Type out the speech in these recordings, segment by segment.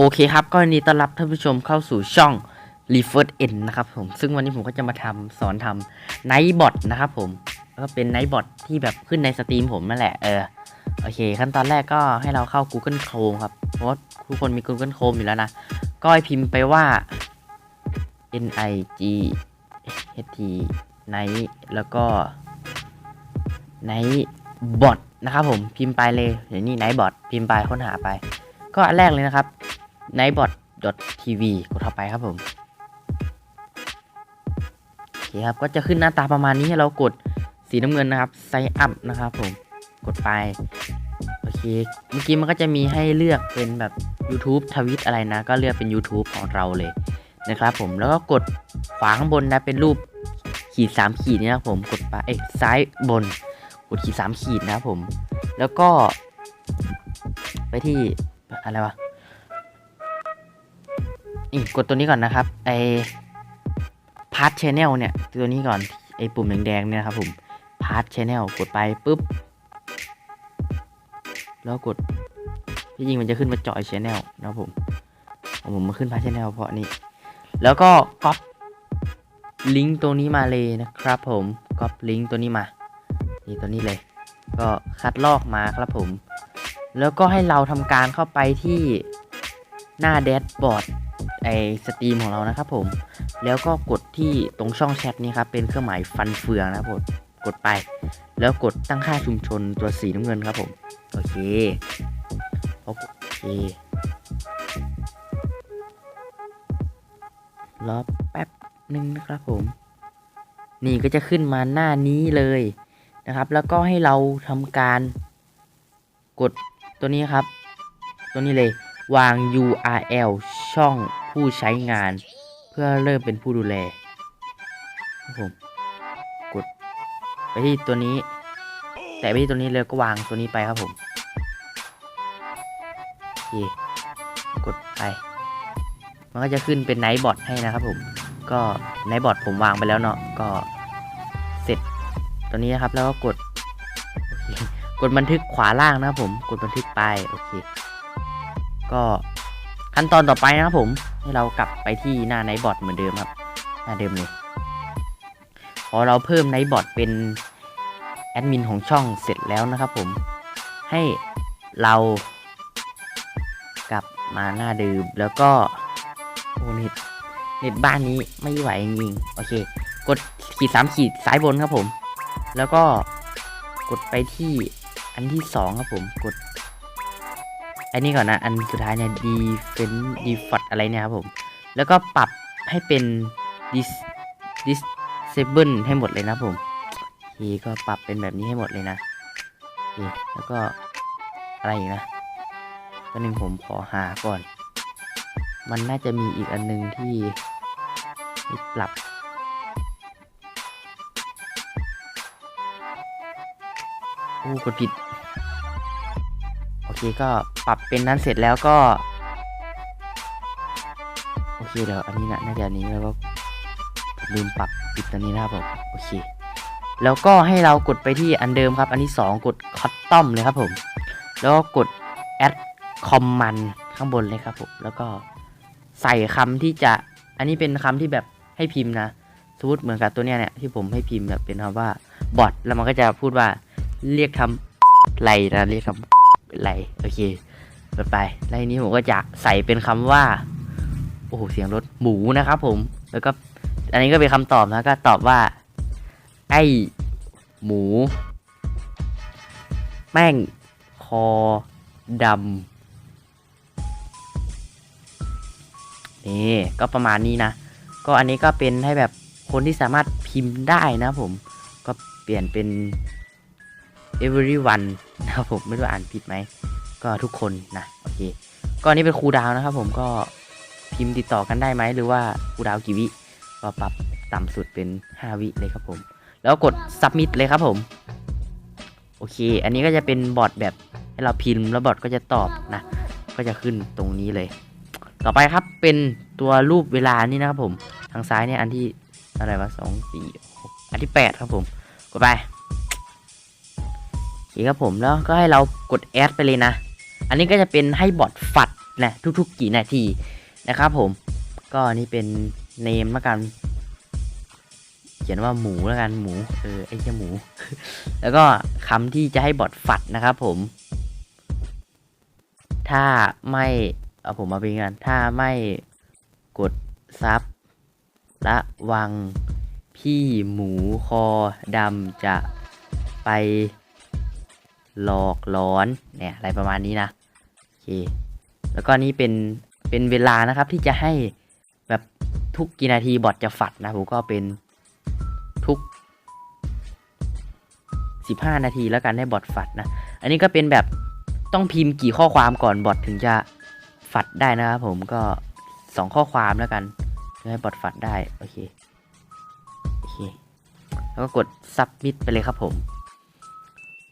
โอเคครับก็ยินดีต้อนรับท่านผู้ชมเข้าสู่ช่อง r e f e r N นะครับผมซึ่งวันนี้ผมก็จะมาทำสอนทำ Night Bot นะครับผมแล้วก็เป็น Night Bot ที่แบบขึ้นในสตรีมผมนั่นแหละเออโอเค ขั้นตอนแรกก็ให้เราเข้า Google Chrome ครับ เพราะว่าทุกคนมี Google Chrome อยู่แล้วนะ ก็ให้พิมพ์ไปว่า N I G H T Night แล้วก็ Night Bot นะครับผมพิมพ์ไปเลยเดี๋ยวนี้ Night Bot พิมพ์ไปค้นหาไป ก็อันแรกเลยนะครับ nightbot.tv กดเข้าไปครับผมโอเคครับก็จะขึ้นหน้าตาประมาณนี้ให้เรากดสีน้ำเงินนะครับ sign up นะครับผมกดไปโอเคเมื่อกี้มันก็จะมีให้เลือกเป็นแบบ YouTube ทวิตอะไรนะ ก็เลือกเป็น YouTube ของเราเลยนะครับผมแล้วก็กดขวาข้างบนนะเป็นรูปขีด 3 ขีดนี่นะผมกดไปเอ้ยซ้ายบน กดขีด 3 ขีดนะครับผม แล้วก็ ไปที่อะไรวะ นี่กดตัวนี้ก่อนนะครับ ไอพาร์ทชแนลเนี่ย ตัวนี้ก่อน ไอปุ่มแดงๆเนี่ยนะครับผมพาร์ทชแนลกดไปปุ๊บ แล้วกดที่จริงมันจะขึ้นมาจอยชแนลนะครับผมผมมาขึ้นพาร์ทชแนลเพราะนี่แล้วก็ก๊อปลิงก์ตัวนี้มาเลยนะครับผมก๊อปลิงก์ตัวนี้มา นี่ตัวนี้เลย ก็คัดลอกมาครับผม แล้วก็ให้เราทำการเข้าไปที่หน้าแดชบอร์ด ไอสตรีมของเรานะครับผม แล้วก็กดที่ตรงช่องแชทนี้ครับ เป็นเครื่องหมายฟันเฟืองนะครับผมกดไป แล้วกดตั้งค่าชุมชนตัวสีน้ำเงินครับผม โอเค โอเครอแป๊บหนึ่งนะครับผม นี่ก็จะขึ้นมาหน้านี้เลยนะครับ แล้วก็ให้เราทำการ กดตัวนี้ครับ ตัวนี้เลย วาง URL ช่อง ผู้ใช้งาน เพื่อเริ่มเป็นผู้ดูแลครับผมกดไปที่ตัวนี้ แต่ไปที่ตัวนี้เลยก็วางตัวนี้ไปครับผมโอเคกดไป มันก็จะขึ้นเป็นไนท์บอทให้นะครับผม ก็ไนท์บอทผมวางไปแล้วเนาะก็เสร็จตัวนี้นะครับแล้วก็กดกดบันทึกขวาล่างนะครับผม กดบันทึกไป โอเค ก็ ขั้นตอนต่อไปนะครับผม ให้เรากลับไปที่หน้าไนบอทเหมือนเดิมครับ หน้าเดิมเลยพอเราเพิ่มไนบอทเป็นแอดมินของช่องเสร็จแล้วนะครับผม ให้เรากลับมาหน้าเดิมแล้วก็โอ้เน็ตเน็ตบ้านนี้ไม่ไหวจริงๆโอเค กดขีดสามขีดซ้ายบนครับผม แล้วก็กดไปที่อันที่สองครับผม กด อันนี้ก่อนนะ อันสุดท้ายเนี่ย defense default อะไรเนี่ยครับผม แล้วก็ปรับให้เป็น dis disable ให้หมดเลยนะผมโอเคก็ปรับเป็นแบบนี้ให้หมดเลยนะแล้วก็อะไรอีกนะก็หนึ่งผมขอหาก่อน มันน่าจะมีอีกอันนึงที่ปรับโอ้กดผิด เคก็ปรับเป็นนั้นเสร็จแล้วก็ โอเคเดี๋ยวอันนี้นะน่าจะอันนี้แล้วก็ลืมปรับปิดตัวนี้นะครับผมโอเค แล้วก็ให้เรากดไปที่อันเดิมครับ อันที่สองกดคัตตอมเลยครับผม แล้วก็กด add command ข้างบนเลยครับผมแล้วก็ใส่คำที่จะอันนี้เป็นคำที่แบบให้พิมพ์นะสมมติเหมือนกับตัวเนี้ยเนี่ยที่ผมให้พิมพ์แบบเป็นคำว่าบอทแล้วมันก็จะพูดว่าเรียกทำไรนะเรียกคำ ไรโอเคเปิดไปแล้วทีนี้ผมก็จะใส่เป็นคำว่า โอ้โหเสียงรถหมูนะครับผมแล้วก็อันนี้ก็เป็นคำตอบนะก็ตอบว่า ไอ้หมู แม่งคอดำนี่ก็ประมาณนี้นะ ก็อันนี้ก็เป็นให้แบบคนที่สามารถพิมพ์ได้นะผม ก็เปลี่ยนเป็น everyone นะครับผมไม่รู้อ่านผิดไหมก็ทุกคนนะโอเคก็อันนี้เป็นครูดาวนะครับ ผมก็พิมพ์ติดต่อกันได้ไหมหรือว่าครูดาวกี่วิก็ปรับต่ำสุดเป็น 5 วิเลยครับผม แล้วกด submit เลยครับผม โอเค อันนี้ก็จะเป็นบอทแบบให้เราพิมพ์แล้วบอทก็จะตอบนะ ก็จะขึ้นตรงนี้เลย ต่อไปครับเป็นตัวรูปเวลานี่นะครับผม ทางซ้ายเนี่ยอันที่อะไรวะสองสี่หกอันที่แปดครับผม กดไป เคครับผมแล้วก็ให้เรากดแอดไปเลยนะ อันนี้ก็จะเป็นให้บอทฝัดนะทุกๆ กี่นาทีนะครับผม ก็นี่เป็นเนมละกัน เขียนว่าหมูแล้วกันหมูเออไอ้เจ้าหมู แล้วก็คำที่จะให้บอทฝัดนะครับผม ถ้าไม่เอาผมมาเป็นกันถ้าไม่กดซับระวังพี่หมูคอดำจะไป หลอกหลอนเนี่ยอะไรประมาณนี้นะโอเคแล้วก็นี่เป็นเป็นเวลานะครับที่จะให้แบบทุกกี่นาทีบอทจะฝัดนะผมก็เป็นทุก 15 นาทีแล้วกันให้บอทฝัดนะ อันนี้ก็เป็นแบบต้องพิมพ์กี่ข้อความก่อนบอทถึงจะฝัดได้นะครับผมก็ 2 ข้อความแล้วกันเพื่อให้บอทฝัดได้โอเคโอเคแล้วก็กด submit ไปเลยครับผม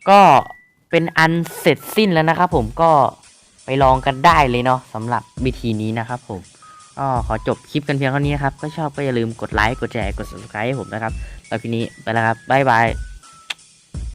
ก็ เป็นอันเสร็จสิ้นแล้วนะครับผมก็ไปลองกันได้เลยเนาะสำหรับวิธีนี้นะครับผมก็ขอจบคลิปกันเพียงเท่านี้นะครับ ก็ชอบก็อย่าลืมกดไลค์ กดแชร์ กด subscribe ให้ผมนะครับแล้วทีนี้ไปแล้วครับบ๊ายบาย